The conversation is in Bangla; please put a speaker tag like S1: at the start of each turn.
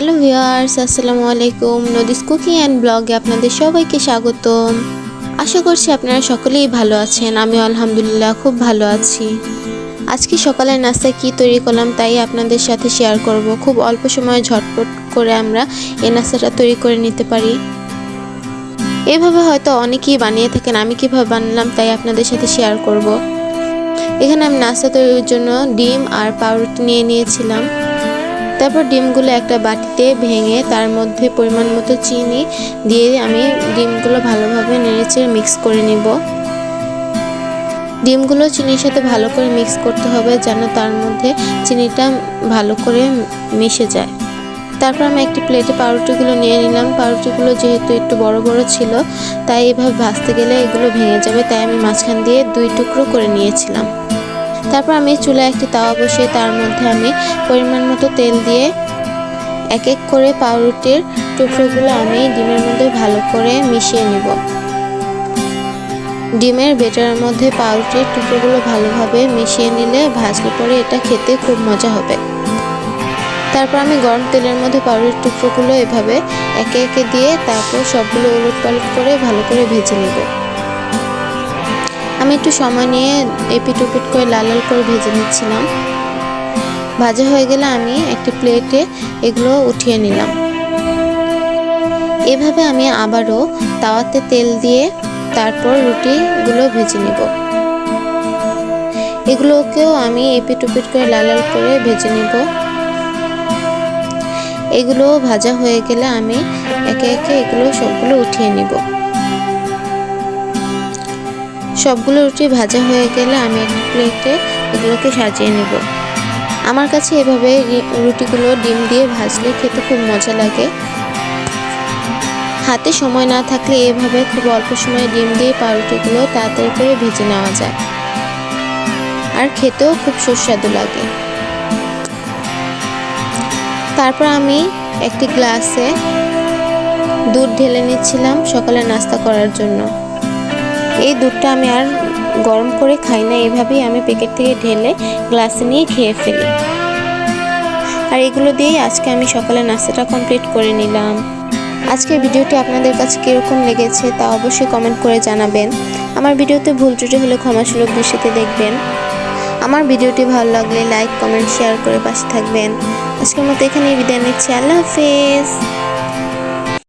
S1: হ্যালো ভিউয়ার্স, আসসালামু আলাইকুম। নদিস কুকিং অ্যান্ড ব্লগে আপনাদের সবাইকে স্বাগতম। আশা করছি আপনারা সকলেই ভালো আছেন। আমি আলহামদুলিল্লাহ খুব ভালো আছি। আজকে সকালের নাস্তা কি তৈরি করলাম তাই আপনাদের সাথে শেয়ার করব। খুব অল্প সময়ে ঝটপট করে আমরা এই নাস্তাটা তৈরি করে নিতে পারি। এভাবে হয়তো অনেকেই বানিয়ে থাকেন, আমি কীভাবে বানালাম তাই আপনাদের সাথে শেয়ার করব। এখানে আমি নাস্তা তৈরির জন্য ডিম আর পাউরুটি নিয়ে নিয়েছিলাম। তারপর ডিমগুলো একটা বাটিতে ভেঙে তার মধ্যে পরিমাণ মতো চিনি দিয়ে আমি ডিমগুলো ভালোভাবে নেড়েচেড়ে মিক্স করে নিব। ডিমগুলো চিনির সাথে ভালো করে মিক্স করতে হবে যেন তার মধ্যে চিনিটা ভালো করে মিশে যায়। তারপর আমি একটি প্লেটে পাউরুটিগুলো নিয়ে নিলাম। পাউরুটিগুলো যেহেতু একটু বড় বড় ছিল, তাই এভাবে ভাজতে গেলে এগুলো ভেঙে যাবে, তাই আমি মাঝখান দিয়ে দুই টুকরো করে নিয়েছিলাম। তারপর আমি চুলায় একটি তাওয়া বসিয়ে তার মধ্যে আমি পরিমাণ মতো তেল দিয়ে এক এক করে পাউরুটির টুকরোগুলো আমি ডিমের মধ্যে ভালো করে মিশিয়ে নিব। ডিমের বেটারের মধ্যে পাউরুটির টুকরোগুলো ভালোভাবে মিশিয়ে নিলে ভাজলে পরে এটা খেতে খুব মজা হবে। তারপর আমি গরম তেলের মধ্যে পাউরুটির টুকরোগুলো এভাবে একে একে দিয়ে তারপর সবগুলো উলট পালট করে ভালো করে ভেজে নেব। আমি একটু সময় নিয়ে এপিট ওপিট করে লাল লাল করে ভেজে নিচ্ছিলাম। ভাজা হয়ে গেলে আমি একটি প্লেটে এগুলো উঠিয়ে নিলাম। এভাবে আমি আবারও তাওয়াতে তেল দিয়ে তারপর রুটিগুলো ভেজে নিব। এগুলোকেও আমি এপিট ওপিট করে লাল লাল করে ভেজে নিব। এগুলো ভাজা হয়ে গেলে আমি একে একে এগুলো সবগুলো উঠিয়ে নিব। সবগুলো রুটি ভাজা হয়ে গেলে আমি একটা প্লেটে এগুলোকে সাজিয়ে নেব। আমার কাছে এভাবে রুটিগুলো ডিম দিয়ে ভাজলে খেতে খুব মজা লাগে। হাতে সময় না থাকলে এভাবে খুব অল্প সময়ে ডিম দিয়ে পাউরুটিগুলো তাড়াতাড়ি করে ভেজে নেওয়া যায়। আর খেতেও খুব সুস্বাদু লাগে। তারপর আমি একটি গ্লাসে দুধ ঢেলে নিচ্ছিলাম সকালে নাস্তা করার জন্য। এই দুধটা আমি আর গরম করে খাই না, এভাবেই আমি প্যাকেট থেকে ঢেলে গ্লাসে নিয়ে খেয়ে ফেলি। আর এগুলো দিয়েই আজকে আমি সকালে নাস্তাটা কমপ্লিট করে নিলাম। আজকের ভিডিওটি আপনাদের কাছে কীরকম লেগেছে তা অবশ্যই কমেন্ট করে জানাবেন। আমার ভিডিওতে ভুল ত্রুটি হলে ক্ষমাসুলভ দৃষ্টিতে দেখবেন। আমার ভিডিওটি ভালো লাগলে লাইক কমেন্ট শেয়ার করে পাশে থাকবেন। আজকের মতো এখানেই বিদায় নিচ্ছি। আল্লাহ হাফেজ।